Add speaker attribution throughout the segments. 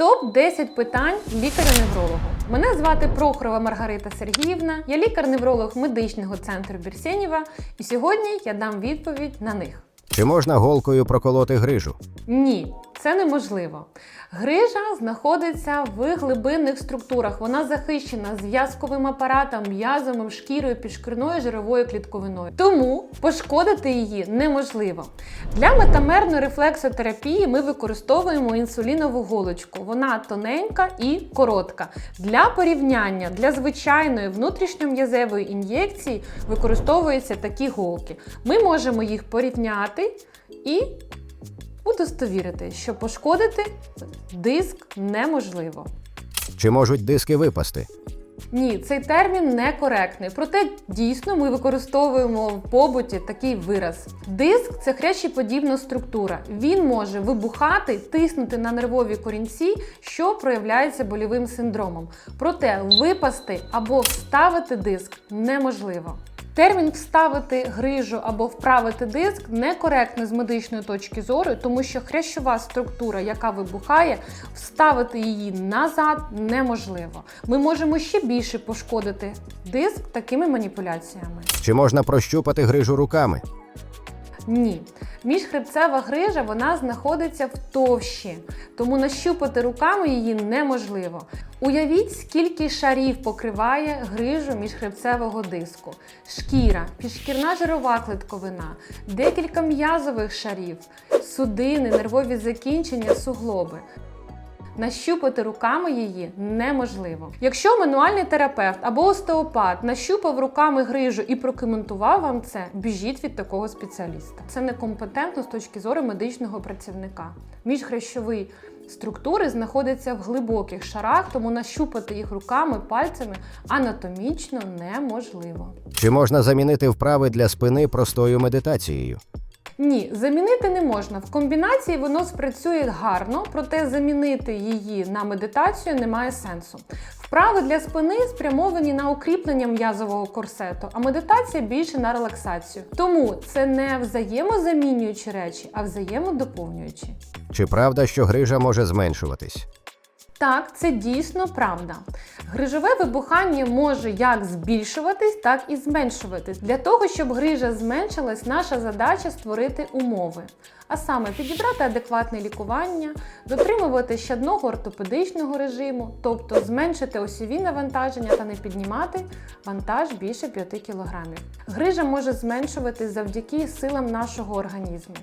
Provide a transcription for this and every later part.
Speaker 1: Топ 10 питань лікаря-невролога. Мене звати Прохорова Маргарита Сергіївна. Я лікар-невролог медичного центру Бірсєнєва, і сьогодні я дам відповідь на них.
Speaker 2: Чи можна голкою проколоти грижу?
Speaker 1: Ні, це неможливо. Грижа знаходиться в глибинних структурах. Вона захищена зв'язковим апаратом, м'язом, шкірою, підшкірною жировою клітковиною. Тому пошкодити її неможливо. Для метамерної рефлексотерапії ми використовуємо інсулінову голочку. Вона тоненька і коротка. Для порівняння для звичайної внутрішньом'язевої ін'єкції використовуються такі голки. Ми можемо їх порівняти і удостовірити, що пошкодити диск неможливо.
Speaker 2: Чи можуть диски випасти?
Speaker 1: Ні, цей термін некоректний. Проте дійсно ми використовуємо в побуті такий вираз. Диск це хрящеподібна структура. Він може вибухати, тиснути на нервові корінці, що проявляється больовим синдромом. Проте випасти або вставити диск неможливо. Термін вставити грижу або вправити диск некоректно з медичної точки зору, тому що хрящова структура, яка вибухає, вставити її назад неможливо. Ми можемо ще більше пошкодити диск такими маніпуляціями.
Speaker 2: Чи можна прощупати грижу руками?
Speaker 1: Ні. Міжхребцева грижа вона знаходиться в товщі, тому нащупати руками її неможливо. Уявіть, скільки шарів покриває грижу міжхребцевого диску: шкіра, підшкірна жирова клетковина, декілька м'язових шарів, судини, нервові закінчення, суглоби. Нащупати руками її неможливо. Якщо мануальний терапевт або остеопат нащупав руками грижу і прокоментував вам це, біжіть від такого спеціаліста. Це некомпетентно з точки зору медичного працівника. Міжхрящові структури знаходяться в глибоких шарах, тому нащупати їх руками, пальцями анатомічно неможливо.
Speaker 2: Чи можна замінити вправи для спини простою медитацією?
Speaker 1: Ні, замінити не можна. В комбінації воно спрацює гарно, проте замінити її на медитацію немає сенсу. Вправи для спини спрямовані на укріплення м'язового корсету, а медитація більше на релаксацію. Тому це не взаємозамінюючі речі, а взаємодоповнюючі.
Speaker 2: Чи правда, що грижа може зменшуватись?
Speaker 1: Так, це дійсно правда. Грижове вибухання може як збільшуватись, так і зменшуватись. Для того, щоб грижа зменшилась, наша задача створити умови. А саме підібрати адекватне лікування, дотримувати щадного ортопедичного режиму, тобто зменшити осьові навантаження та не піднімати вантаж більше 5 кг. Грижа може зменшуватись завдяки силам нашого організму.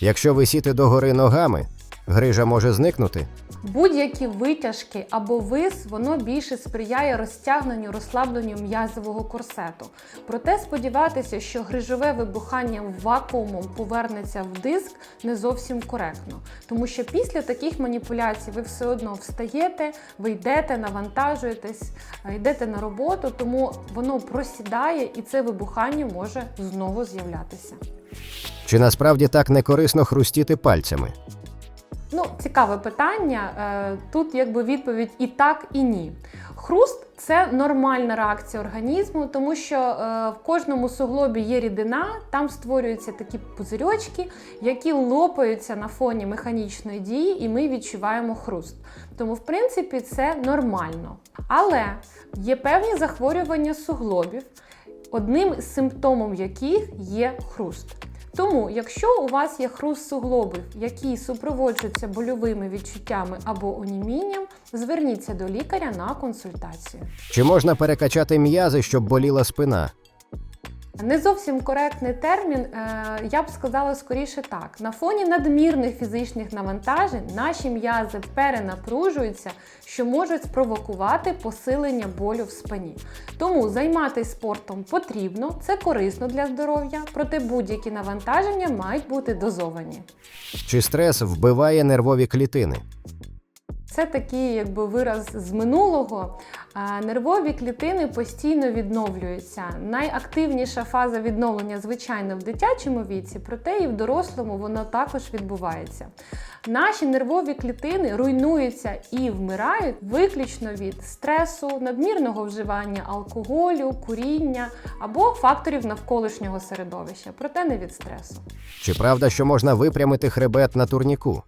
Speaker 2: Якщо висіти догори ногами, грижа може зникнути?
Speaker 1: Будь-які витяжки або вис, воно більше сприяє розтягненню, розслабленню м'язового корсету. Проте сподіватися, що грижове вибухання вакуумом повернеться в диск не зовсім коректно, тому що після таких маніпуляцій ви все одно встаєте, ви йдете, навантажуєтесь, е, йдете на роботу, тому воно просідає і це вибухання може знову з'являтися.
Speaker 2: Чи насправді так не корисно хрустіти пальцями?
Speaker 1: Цікаве питання. Е, Тут якби відповідь і так, і ні. Хруст це нормальна реакція організму, тому що е, в кожному суглобі є рідина, там створюються такі пузирьочки, які лопаються на фоні механічної дії, і ми відчуваємо хруст. Тому, в принципі, це нормально. Але є певні захворювання суглобів, одним з симптомів яких є хруст. Тому, якщо у вас є хруст суглобів, які супроводжуються больовими відчуттями або онімінням, зверніться до лікаря на консультацію.
Speaker 2: Чи можна перекачати м'язи, щоб боліла спина?
Speaker 1: Не зовсім коректний термін, е, я б сказала скоріше так. На фоні надмірних фізичних навантажень наші м'язи перенапружуються, що можуть спровокувати посилення болю в спині. Тому займатися спортом потрібно, це корисно для здоров'я, проте будь-які навантаження мають бути дозовані.
Speaker 2: Чи стрес вбиває нервові клітини?
Speaker 1: Це такий якби вираз з минулого. Нервові клітини постійно відновлюються. Найактивніша фаза відновлення, звичайно, в дитячому віці, проте і в дорослому воно також відбувається. Наші нервові клітини руйнуються і вмирають виключно від стресу, надмірного вживання алкоголю, куріння або факторів навколишнього середовища, проте не від стресу.
Speaker 2: Чи правда, що можна випрямити хребет на турніку?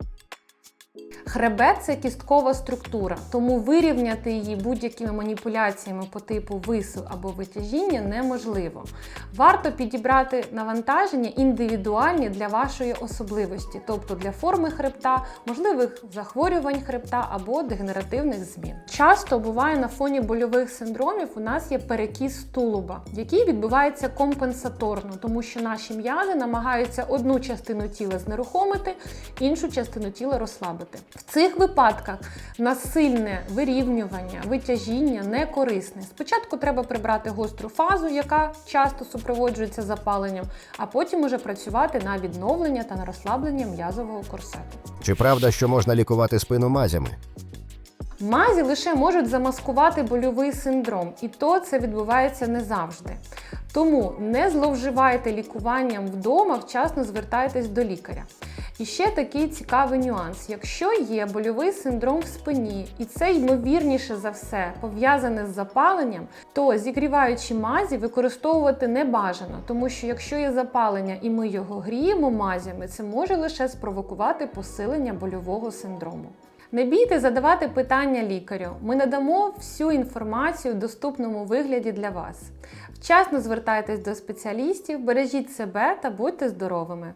Speaker 1: Хребет це кісткова структура, тому вирівняти її будь-якими маніпуляціями по типу вису або витяжіння неможливо. Варто підібрати навантаження індивідуальні для вашої особливості, тобто для форми хребта, можливих захворювань хребта або дегенеративних змін. Часто буває на фоні больових синдромів у нас є перекіс тулуба, який відбувається компенсаторно, тому що наші м'язи намагаються одну частину тіла знерухомити, іншу частину тіла розслабити. В цих випадках насильне вирівнювання, витяжіння не корисне. Спочатку треба прибрати гостру фазу, яка часто супроводжується запаленням, а потім уже працювати на відновлення та на розслаблення м'язового корсету.
Speaker 2: Чи правда, що можна лікувати спину мазями?
Speaker 1: Мазі лише можуть замаскувати больовий синдром, і то це відбувається не завжди. Тому не зловживайте лікуванням вдома, вчасно звертайтесь до лікаря. І ще такий цікавий нюанс: якщо є больовий синдром в спині, і це ймовірніше за все пов'язане з запаленням, то зігріваючі мазі використовувати не бажано, тому що якщо є запалення і ми його гріємо мазями, це може лише спровокувати посилення больового синдрому. Не бійте задавати питання лікарю. Ми надамо всю інформацію в доступному вигляді для вас. Вчасно звертайтесь до спеціалістів, бережіть себе та будьте здоровими!